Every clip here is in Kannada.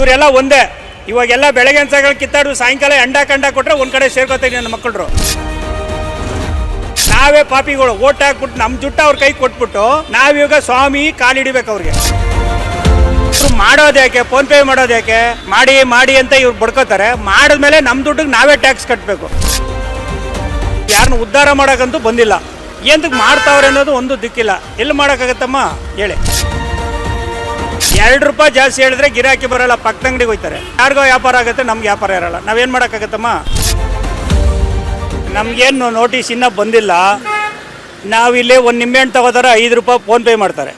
ಇವರೆಲ್ಲ ಒಂದೇ. ಇವಾಗೆಲ್ಲ ಬೆಳಗ್ಗೆ ಅನ್ಸಗಳು ಕಿತ್ತಾಡು ಸಾಯಂಕಾಲ ಎಂಡ ಕಂಡ ಕೊಟ್ರೆ ಒಂದ್ ಕಡೆ ಸೇರ್ಕೋತಾರೆ ನನ್ನ ಮಕ್ಕಳು ನಾವೇ ಪಾಪಿಗಳು, ಓಟ್ ಹಾಕ್ಬಿಟ್ಟು ನಮ್ಮ ಜುಟ್ಟ ಅವ್ರ ಕೈ ಕೊಟ್ಬಿಟ್ಟು ನಾವಿವಾಗ ಸ್ವಾಮಿ ಕಾಲಿಡಿಬೇಕು ಅವ್ರಿಗೆ. ಮಾಡೋದ್ಯಾಕೆ ಮಾಡೋದು ಯಾಕೆ? ಫೋನ್ ಪೇ ಮಾಡೋದು ಯಾಕೆ? ಮಾಡಿ ಮಾಡಿ ಅಂತ ಇವ್ರು ಬಡ್ಕೋತಾರೆ. ಮಾಡಿದ್ಮೇಲೆ ನಮ್ಮ ದುಡ್ಡಿಗೆ ನಾವೇ ಟ್ಯಾಕ್ಸ್ ಕಟ್ಟಬೇಕು ಯಾರನ್ನ ಉದ್ಧಾರ ಮಾಡೋಕ್ಕಂತೂ ಬಂದಿಲ್ಲ. ಎಂದಕ್ಕೆ ಮಾಡ್ತಾವ್ರೆ ಅನ್ನೋದು ಒಂದು ದಿಕ್ಕಿಲ್ಲ. ಎಲ್ಲಿ ಮಾಡೋಕ್ಕಾಗತ್ತಮ್ಮ? ಹೇಳಿ. ಎರಡು ರೂಪಾಯಿ ಜಾಸ್ತಿ ಹೇಳಿದ್ರೆ ಗಿರಾಕಿ ಬರಲ್ಲ, ಪಕ್ಕದ ಅಂಗಡಿಗೆ ಹೋಯ್ತಾರೆ ಯಾರಿಗೋ ವ್ಯಾಪಾರ ಆಗುತ್ತೆ, ನಮ್ಗೆ ವ್ಯಾಪಾರ ಇರಲ್ಲ. ನಾವೇನು ಮಾಡೋಕ್ಕಾಗತ್ತಮ್ಮ? ನಮಗೇನು ನೋಟಿಸ್ ಇನ್ನೂ ಬಂದಿಲ್ಲ. ನಾವಿಲ್ಲಿ ಒಂದು ನಿಂಬೆಹಣ್ಣು ತಗೋತಾರೆ, ಐದು ರೂಪಾಯಿ ಫೋನ್ಪೇ ಮಾಡ್ತಾರೆ.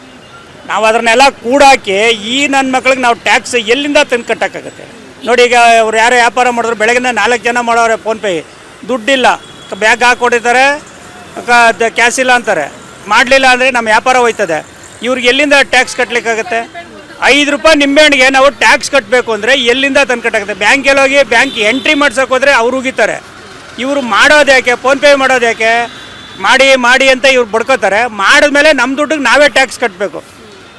ನಾವು ಅದನ್ನೆಲ್ಲ ಕೂಡಾಕಿ ಈ ನನ್ನ ಮಕ್ಳಿಗೆ ನಾವು ಟ್ಯಾಕ್ಸ್ ಎಲ್ಲಿಂದ ತಂದು ಕಟ್ಟೋಕ್ಕಾಗತ್ತೆ? ನೋಡಿ ಈಗ ಅವ್ರು ಯಾರು ವ್ಯಾಪಾರ ಮಾಡಿದ್ರು ಬೆಳಗಿನ ನಾಲ್ಕು ಜನ ಮಾಡೋರೆ ಫೋನ್ಪೇ ದುಡ್ಡಿಲ್ಲ. ಬ್ಯಾಗ್ ಹಾಕ್ಕೊಂಡಿರ್ತಾರೆ ಕ್ಯಾಶ್ ಇಲ್ಲ ಅಂತಾರೆ. ಮಾಡಲಿಲ್ಲ ಅಂದರೆ ನಮ್ಮ ವ್ಯಾಪಾರ ಹೋಯ್ತದೆ. ಇವ್ರಿಗೆ ಎಲ್ಲಿಂದ ಟ್ಯಾಕ್ಸ್ ಕಟ್ಟಲಿಕ್ಕಾಗತ್ತೆ ಐದು ರೂಪಾಯಿ ನಿಂಬೆಹಣ್ಣಿಗೆ ನಾವು ಟ್ಯಾಕ್ಸ್ ಕಟ್ಟಬೇಕು ಅಂದರೆ ಎಲ್ಲಿಂದ ತಂದು ಬ್ಯಾಂಕಲ್ಲಿ ಹೋಗಿ ಬ್ಯಾಂಕ್ ಎಂಟ್ರಿ ಮಾಡ್ಸೋಕೆ ಹೋದರೆ ಅವ್ರು ಉಗಿತಾರೆ. ಇವರು ಮಾಡೋದು ಯಾಕೆ? ಫೋನ್ಪೇ ಮಾಡೋದು ಯಾಕೆ? ಮಾಡಿ ಮಾಡಿ ಅಂತ ಇವ್ರು ಬಡ್ಕೋತಾರೆ. ಮಾಡಿದ್ಮೇಲೆ ನಮ್ಮ ದುಡ್ಡಿಗೆ ನಾವೇ ಟ್ಯಾಕ್ಸ್ ಕಟ್ಟಬೇಕು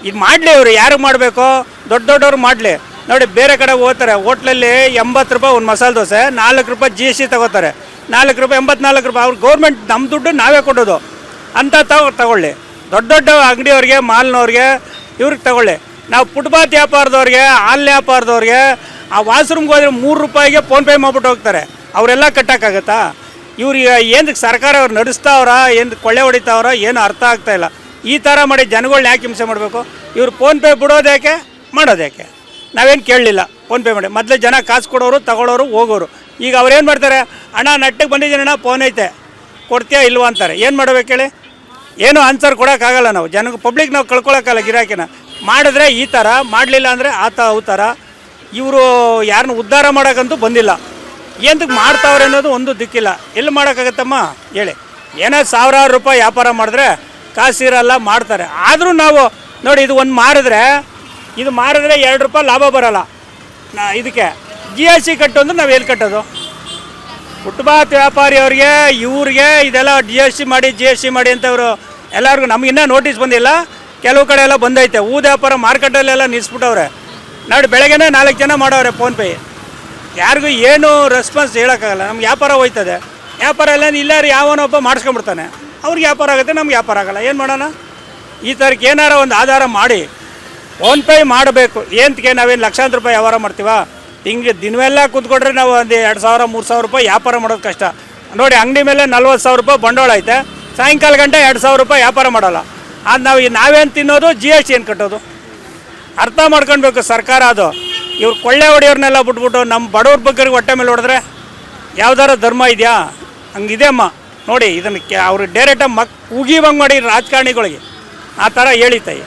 ಇದು ಮಾಡಲಿ ಇವರು ಯಾರಿಗೆ ಮಾಡಬೇಕು? ದೊಡ್ಡ ದೊಡ್ಡವ್ರು ಮಾಡಲಿ. ನೋಡಿ, ಬೇರೆ ಕಡೆ ಹೋಗ್ತಾರೆ. ಹೋಟ್ಲಲ್ಲಿ ಎಂಬತ್ತು ರೂಪಾಯಿ ಒಂದು ಮಸಾಲೆ ದೋಸೆ, ನಾಲ್ಕು ರೂಪಾಯಿ ಜಿ ಎಸ್ ಟಿ ತಗೋತಾರೆ. ನಾಲ್ಕು ರೂಪಾಯಿ, ಎಂಬತ್ನಾಲ್ಕು ರೂಪಾಯಿ. ಅವ್ರು ಗೌರ್ಮೆಂಟ್ ನಮ್ಮ ದುಡ್ಡು ನಾವೇ ಕೊಡೋದು. ಅಂತ ತಗೋ ತಗೊಳ್ಳಿ. ದೊಡ್ಡ ದೊಡ್ಡ ಅಂಗಡಿಯವ್ರಿಗೆ, ಮಾಲ್ನವ್ರಿಗೆ ಇವ್ರಿಗೆ ತಗೊಳ್ಳಿ. ನಾವು ಫುಟ್ಪಾತ್ ವ್ಯಾಪಾರದವ್ರಿಗೆ, ಹಾಲ್ ವ್ಯಾಪಾರದವ್ರಿಗೆ, ಆ ವಾಶ್ರೂಮ್ಗೆ ಹೋದ್ರೆ ಮೂರು ರೂಪಾಯಿಗೆ ಫೋನ್ಪೇ ಮಾಡ್ಬಿಟ್ಟು ಹೋಗ್ತಾರೆ. ಅವರೆಲ್ಲ ಕಟ್ಟೋಕ್ಕಾಗತ್ತಾ ಇವ್ರಿಗೆ ಏನಕ್ಕೆ ಸರ್ಕಾರ ಅವ್ರು ನಡೆಸ್ತಾವ್ರ? ಏನು ಕೊಳ್ಳೆ ಹೊಡಿತಾವ್ರ? ಏನು ಅರ್ಥ ಆಗ್ತಾ ಇಲ್ಲ. ಈ ಥರ ಮಾಡಿ ಜನಗಳ್ನ ಯಾಕೆ ಹಿಂಸೆ ಮಾಡಬೇಕು? ಇವ್ರು ಫೋನ್ಪೇ ಬಿಡೋದು ಯಾಕೆ? ಮಾಡೋದು ಯಾಕೆ? ನಾವೇನು ಕೇಳಲಿಲ್ಲ. ಫೋನ್ಪೇ ಮಾಡಿ. ಮೊದಲು ಜನ ಕಾಸು ಕೊಡೋರು ತಗೊಳ್ಳೋರು ಹೋಗೋರು. ಈಗ ಅವ್ರೇನು ಮಾಡ್ತಾರೆ? ಅಣ್ಣ ನಟ್ಟಿಗೆ ಬಂದಿದ್ದೀನಣ್ಣ ಫೋನ್ ಐತೆ. ಕೊಡ್ತೀಯಾ ಇಲ್ವಾ ಅಂತಾರೆ. ಏನು ಮಾಡ್ಬೇಕು ಹೇಳಿ? ಏನು ಆನ್ಸರ್ ಕೊಡೋಕ್ಕಾಗಲ್ಲ ನಾವು. ಜನಕ್ಕೆ ಪಬ್ಲಿಕ್ ನಾವು ಕಳ್ಕೊಳ್ಳೋಕ್ಕಲ್ಲ ಗಿರಾಕಿನ. ಮಾಡಿದ್ರೆ ಈ ಥರ ಮಾಡಲಿಲ್ಲ ಅಂದರೆ ಆ ತ ಅವು ಥರ ಇವರು ಯಾರನ್ನ ಉದ್ಧಾರ ಮಾಡೋಕ್ಕಂತೂ ಬಂದಿಲ್ಲ. ಎಂದಕ್ಕೆ ಮಾಡ್ತಾವ್ರೆ ಅನ್ನೋದು ಒಂದು ದಿಕ್ಕಿಲ್ಲ. ಎಲ್ಲಿ ಮಾಡೋಕ್ಕಾಗತ್ತಮ್ಮ? ಹೇಳಿ. ಏನೋ ಸಾವಿರಾರು ರೂಪಾಯಿ ವ್ಯಾಪಾರ ಮಾಡಿದ್ರೆ ಕಾಸಿರಲ್ಲ ಮಾಡ್ತಾರೆ. ಆದರೂ ನಾವು, ನೋಡಿ, ಇದು ಒಂದು ಮಾರಿದ್ರೆ, ಇದು ಮಾರಿದ್ರೆ ಎರಡು ರೂಪಾಯಿ ಲಾಭ ಬರಲ್ಲ. ನಾ, ಇದಕ್ಕೆ. ಜಿ ಎಸ್ ಸಿ ಕಟ್ಟು ನಾವು ಎಲ್ಲಿ ಕಟ್ಟೋದು? ಫುಟ್ಪಾತ್ ವ್ಯಾಪಾರಿ ಅವ್ರಿಗೆ, ಇವ್ರಿಗೆ, ಇದೆಲ್ಲ ಜಿ ಎಸ್ ಟಿ ಮಾಡಿ ಜಿ ಎಸ್ ಟಿ ಮಾಡಿ ಅಂತ ಅವರು ಎಲ್ಲರಿಗೂ ನಮಗಿನ್ನೂ ನೋಟಿಸ್ ಬಂದಿಲ್ಲ. ಕೆಲವು ಕಡೆ ಎಲ್ಲ ಬಂದೈತೆ. ಹೂ ವ್ಯಾಪಾರ ಮಾರ್ಕೆಟಲ್ಲೆಲ್ಲ ನಿಲ್ಲಿಸ್ಬಿಟ್ಟವ್ರೆ ನಾಡು ಬೆಳಗ್ಗೆನೇ ನಾಲ್ಕು ಜನ ಮಾಡವ್ರೆ ಫೋನ್ಪೇ ಯಾರಿಗೂ ಏನು ರೆಸ್ಪಾನ್ಸ್ ಹೇಳೋಕ್ಕಾಗಲ್ಲ. ನಮ್ಗೆ ವ್ಯಾಪಾರ ಹೋಯ್ತದೆ. ವ್ಯಾಪಾರ ಎಲ್ಲ ಇಲ್ಲಾರು ಯಾವನೊಬ್ಬ ಮಾಡಿಸ್ಕೊಂಬಿಡ್ತಾನೆ ಅವ್ರಿಗೆ ವ್ಯಾಪಾರ ಆಗುತ್ತೆ, ನಮ್ಗೆ ವ್ಯಾಪಾರ ಆಗಲ್ಲ. ಏನು ಮಾಡೋಣ? ಈ ಥರಕ್ಕೆ ಏನಾರ ಒಂದು ಆಧಾರ ಮಾಡಿ ಫೋನ್ಪೇ ಮಾಡಬೇಕು. ಏಂತಕ್ಕೆ ನಾವೇನು ಲಕ್ಷಾಂತರ ರೂಪಾಯಿ ವ್ಯವಹಾರ ಮಾಡ್ತೀವ? ಹಿಂಗೆ ದಿನವೆಲ್ಲ ಕೂತ್ಕೊಂಡ್ರೆ ನಾವು ಒಂದು ಎರಡು ಸಾವಿರ, ಮೂರು ಸಾವಿರ ರೂಪಾಯಿ ವ್ಯಾಪಾರ ಮಾಡೋದು ಕಷ್ಟ. ನೋಡಿ, ಅಂಗಡಿ ಮೇಲೆ ನಲ್ವತ್ತು ಸಾವಿರ ರೂಪಾಯಿ ಬಂಡವಾಳ ಐತೆ. ಸಾಯಂಕಾಲ ಗಂಟೆ ಎರಡು ಸಾವಿರ ರೂಪಾಯಿ ವ್ಯಾಪಾರ ಮಾಡಲ್ಲ. ಅದು ನಾವು ನಾವೇನು ತಿನ್ನೋದು ಜಿ ಎಸ್ ಟಿ ಏನು ಕಟ್ಟೋದು? ಅರ್ಥ ಮಾಡ್ಕೊಳ್ಬೇಕು ಸರ್ಕಾರ ಅದು. ಇವ್ರು ಕೊಳ್ಳೆ ಹೊಡೆಯೋರ್ನೆಲ್ಲ ಬಿಟ್ಬಿಟ್ಟು ನಮ್ಮ ಬಡವ್ರ ಬಗ್ಗರಿಗೆ ಹೊಟ್ಟೆ ಮೇಲೆ ಹೊಡೆದ್ರೆ ಯಾವ್ದಾರ ಧರ್ಮ ಇದೆಯಾ? ಹಂಗಿದೆ ಅಮ್ಮ ನೋಡಿ, ಇದನ್ನು ಕೆ ಅವ್ರಿಗೆ ಡೈರೆಕ್ಟಾಗಿ ಮಕ್ ಉಗಿವಂಗೆ ಮಾಡಿ ರಾಜಕಾರಣಿಗಳಿಗೆ. ಆ ಥರ ಹೇಳಿತಾಯಿ